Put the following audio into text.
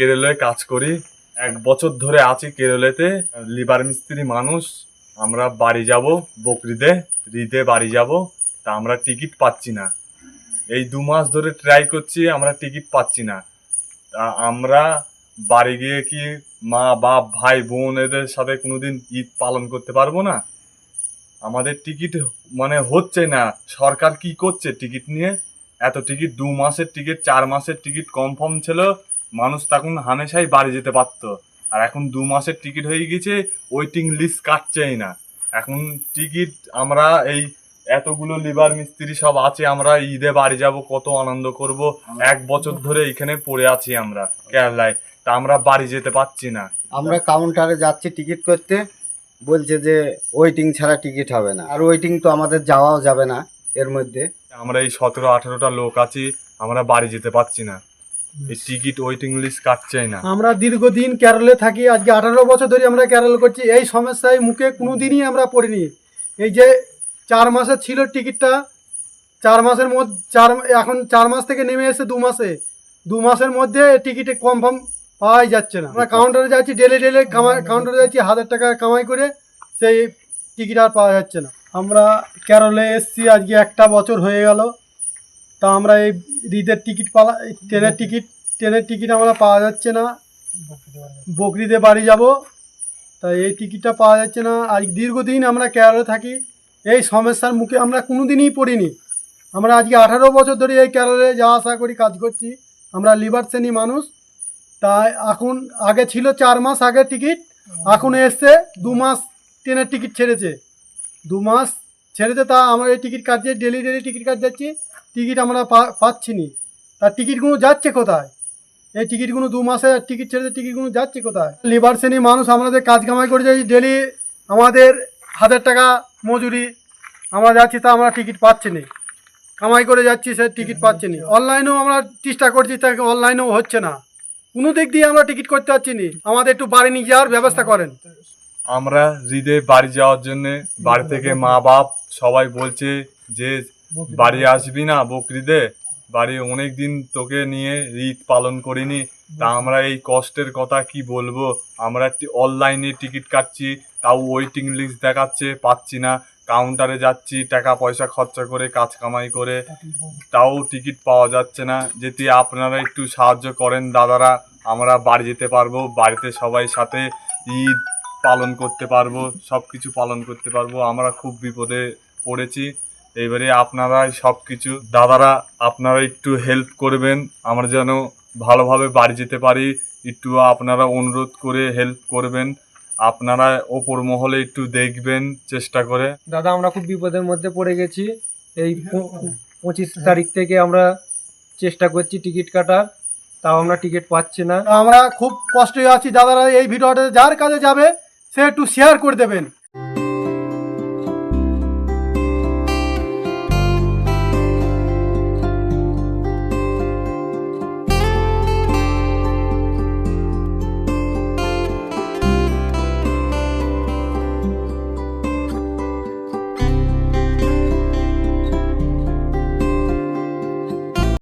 কেরলে কাজ করি। এক বছর ধরে আছি কেরলেতে লিভার মিস্ত্রি মানুষ। আমরা বাড়ি যাব বকরিদে রিদে বাড়ি যাব। তা আমরা টিকিট পাচ্ছি না। এই দু মাস ধরে ট্রাই করছি, আমরা টিকিট পাচ্ছি না। তা আমরা বাড়ি গিয়ে কি মা, বাপ, ভাই, বোন এদের সাথে কোনোদিন ঈদ পালন করতে পারব না? আমাদের টিকিট মানে হচ্ছে না। সরকার কি করছে টিকিট নিয়ে? এত টিকিট দু মাসের টিকিট, চার মাসের টিকিট কনফার্ম ছিল। মানুষ তখন হামেশাই বাড়ি যেতে পারতো। আর এখন দু মাসের টিকিট হয়ে গেছে ওয়েটিং লিস্ট কাটছেই না। এখন টিকিট আমরা এই এতগুলো লিভার মিস্ত্রি সব আছে আমরা ঈদে বাড়ি যাব কত আনন্দ করব। এক বছর ধরে এখানে পড়ে আছি আমরা কেরালায়। তা আমরা বাড়ি যেতে পারছি না। আমরা কাউন্টারে যাচ্ছি টিকিট করতে বলছে যে ওয়েটিং ছাড়া টিকিট হবে না। আর ওয়েটিং তো আমাদের যাওয়াও যাবে না এর মধ্যে। আমরা এই সতেরো আঠারোটা লোক আছি আমরা বাড়ি যেতে পারছি না। টিকিট ওয়েটিং লিস্ট কাটছেই না। আমরা দীর্ঘদিন কেরলে থাকি আজকে আঠারো বছর ধরে আমরা কেরল করছি এই সমস্যায় মুখে কোনো দিনই আমরা পড়িনি। এই যে চার মাসের ছিল টিকিটটা চার মাসের মধ্যে চার এখন চার মাস থেকে নেমে এসে দু মাসে। দু মাসের মধ্যে টিকিটে কনফার্ম পাওয়াই যাচ্ছে না। আমরা কাউন্টারে যাচ্ছি ডেলে ডেলে কাউন্টারে যাচ্ছি হাজার টাকা কামাই করে সেই টিকিট আর পাওয়া যাচ্ছে না। আমরা কেরলে এসছি আজকে একটা বছর হয়ে গেল। তা আমরা এই ঈদের টিকিট পালা ট্রেনের টিকিট ট্রেনের টিকিট আমরা পাওয়া যাচ্ছে না। বকরিদে বাড়ি যাব। তা এই টিকিটটা পাওয়া যাচ্ছে না। আজ দীর্ঘদিন আমরা কেরলে থাকি। এই সমস্যার মুখে আমরা কোনো দিনই পড়িনি। আমরা আজকে আঠারো বছর ধরে এই কেরলে যাওয়া আসা করি কাজ করছি। আমরা লিভার শ্রেণি মানুষ। তাই এখন আগে ছিল চার মাস আগের টিকিট। এখন এসছে দু মাস ট্রেনের টিকিট ছেড়েছে। দু মাস ছেড়েছে তা আমরা এই টিকিট কাটছি ডেলি ডেলি টিকিট কাট যাচ্ছি। টিকিট আমরা পাচ্ছি নি তার টিকিটগুলো যাচ্ছে কোথায়? এই টিকিটগুলো দু মাসের টিকিট ছেড়ে টিকিটগুলো যাচ্ছে কোথায়? লিভার শ্রেণি মানুষ আমাদের কাজ কামাই করে যাই ডেলি আমাদের হাজার টাকা মজুরি আমরা যাচ্ছি তা আমরা টিকিট পাচ্ছি না কামাই করে যাচ্ছি সে টিকিট পাচ্ছি না অনলাইনেও আমরা চেষ্টা করছি, তা অনলাইনেও হচ্ছে না। কোনো দিক দিয়ে আমরা টিকিট করতে পারছি না। আমাদের একটু বাড়ি নিয়ে যাওয়ার ব্যবস্থা করেন। আমরা হৃদে বাড়ি যাওয়ার জন্য বাড়ি থেকে মা বাপ সবাই বলছে যে বাড়ি আসবি না বকরিদে বাড়ি অনেক দিন তোকে নিয়ে ঈদ পালন করিনি। তা আমরা এই কষ্টের কথা কি বলব? আমরা অনলাইনে টিকিট কাটছি তাও ওয়েটিং লিস্ট দেখাচ্ছে পাচ্ছি না। কাউন্টারে যাচ্ছি টাকা পয়সা খরচা করে কাজ কামাই করে। তাও টিকিট পাওয়া যাচ্ছে না। যেটি আপনারা একটু সাহায্য করেন দাদারা আমরা বাড়ি যেতে পারব বাড়িতে সবাই সাথে ঈদ পালন করতে পারব সব কিছু পালন করতে পারব। আমরা খুব বিপদে পড়েছি। এবারে আপনারাই সব কিছু দাদারা আপনারা একটু হেল্প করবেন। আমরা যেন ভালোভাবে বাড়ি যেতে পারি। একটু আপনারা অনুরোধ করে হেল্প করবেন। আপনারা ওপর মহলে একটু দেখবেন চেষ্টা করে। দাদা আমরা খুব বিপদের মধ্যে পড়ে গেছি। এই পঁচিশ তারিখ থেকে আমরা চেষ্টা করছি টিকিট কাটার। তাও আমরা টিকিট পাচ্ছি না। আমরা খুব কষ্টে আছি। দাদারা এই ভিডিওটা যার কাছে যাবে সে একটু শেয়ার করে দেবেন।